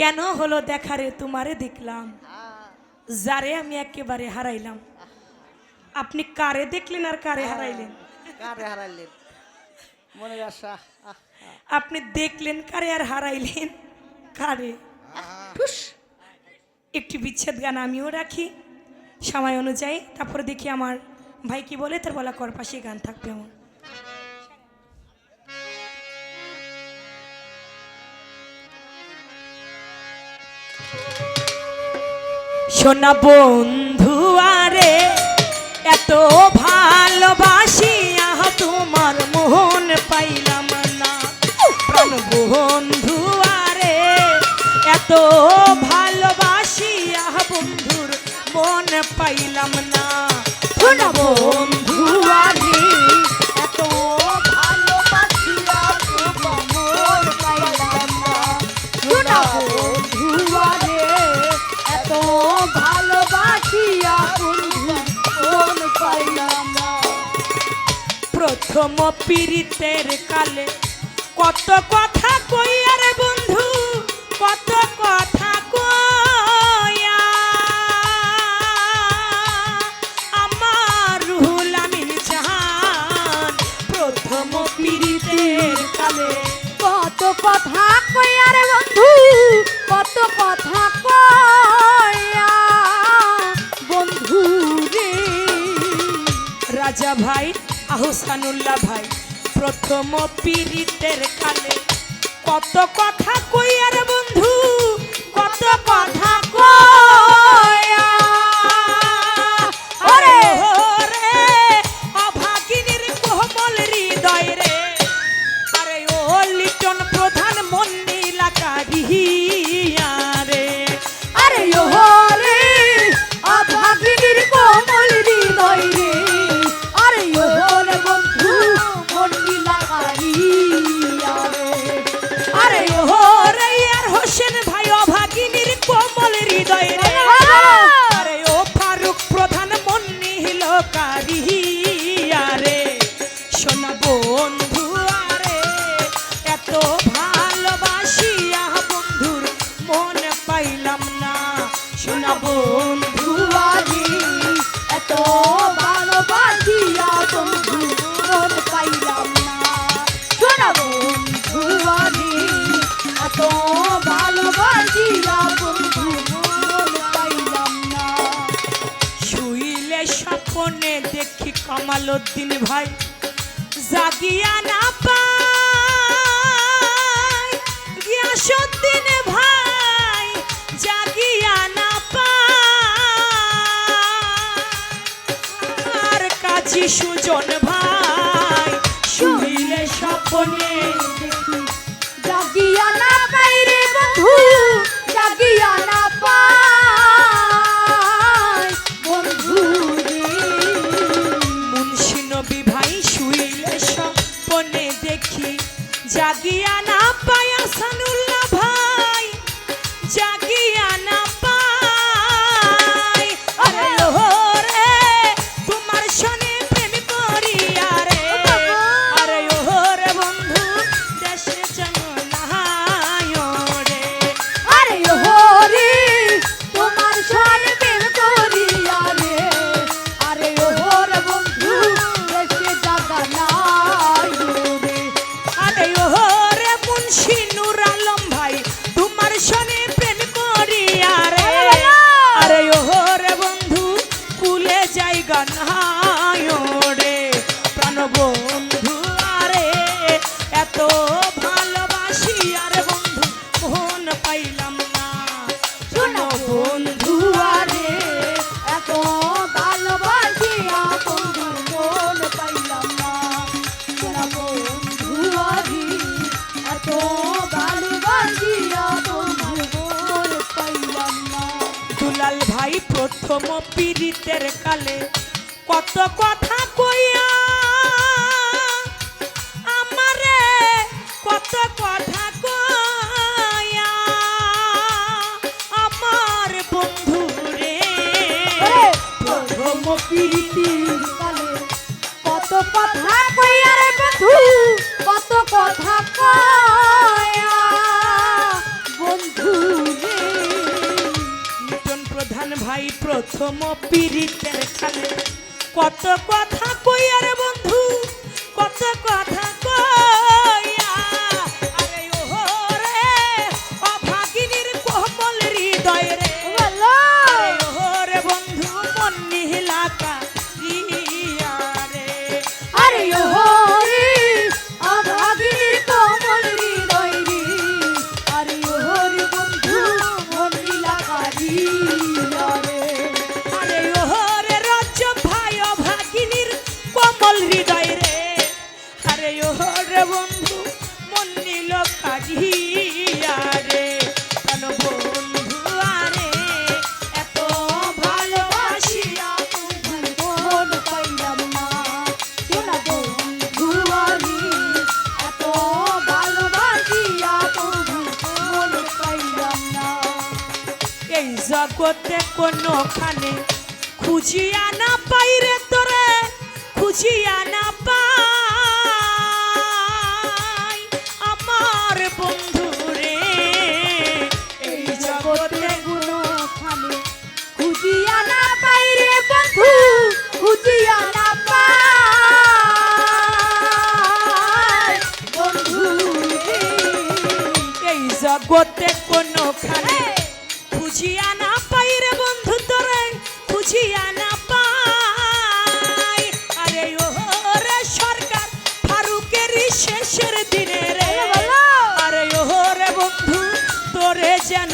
কেন হলো দেখারে তোমারে দেখলাম? যারে আমি একেবারে হারাইলাম। আপনি কারে দেখলেন আর কারে হারাইলেন? কারে হারাইলেন? মনের আশা আপনি দেখলেন কারে আর হারাইলেন? কারে। একটি বিচ্ছেদ গান আমিও রাখি। সময় অনুযায়ী তারপরে দেখি আমার ভাই কি বলে তার বলা কর পাশে গান থাকবে আমার। সোনা বন্ধু আরে, এত ভালোবাসি, আহ তোমার মোহন পাইলাম না। প্রাণ বন্ধু আরে, এত ভালোবাসি, আহ বন্ধুর মন পাইলাম না প্রথম পীড়িতের কালে কত কথা কই রে বন্ধু, কত কথা কইয়া আমার রুহুল আমিন জাহান, প্রথম পীড়িতের কালে কত কথা কইয়া রে বন্ধু, কত কথা কইয়া বন্ধু রে, রাজা ভাই আহসানুল্লাহ ভাই প্রথম পিরিতের কালে কত কথা কই আর বন্ধু? স্বপ্নে দেখি কামাল উদ্দিন ভাই। জাগিয়া না পাই ভাই, জাগিয়া না পাই আর কাজী সুজন ভাই শুইলে স্বপ্নে প্রথম পীড়িতের কালে কত কথা প্রথম পীড়িতের কত কথা কইয়া জগতে কোনোখানে খুঁজিয়া না পাই রে তোরে, খুঁজিয়া না পাই। আমার বন্ধু রে, এই জগতে গুলো খানে খুঁজিয়া না পাই রে বন্ধু, খুঁজিয়া না পাই। বন্ধু রে, এই জগতে কোনোখানে খুঁজিয়া না পাই রে বন্ধু তোরে খুঁজিয়া না পাই আরে ও রে সরকার ফারুকের শেষের দিনে রে। আরে ও রে বন্ধু তোরে যেন